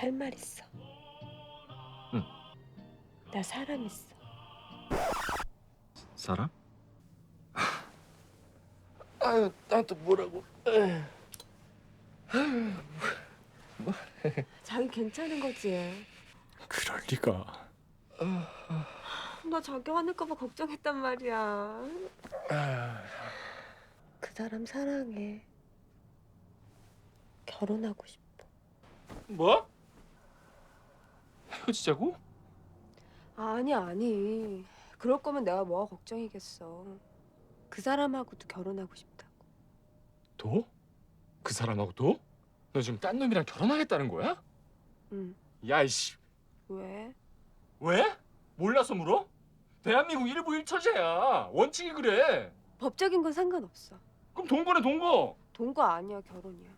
할 말 있어. 응. 나 사람 있어. 사람? 아유, 난 또 뭐라고? 자기 괜찮은 거지? 그럴 리가. 나 자기 화낼까봐 걱정했단 말이야. 그 사람 사랑해. 결혼하고 싶어. 뭐? 헤어지자고? 아니 아니. 그럴 거면 내가 뭐가 걱정이겠어. 그 사람하고도 결혼하고 싶다고. 도? 그 사람하고 도? 너 지금 딴 놈이랑 결혼하겠다는 거야? 응. 야이씨 왜? 왜? 몰라서 물어? 대한민국 일부 일처제야 원칙이 그래 법적인 건 상관없어. 그럼 동거네 동거 동거 아니야 결혼이야.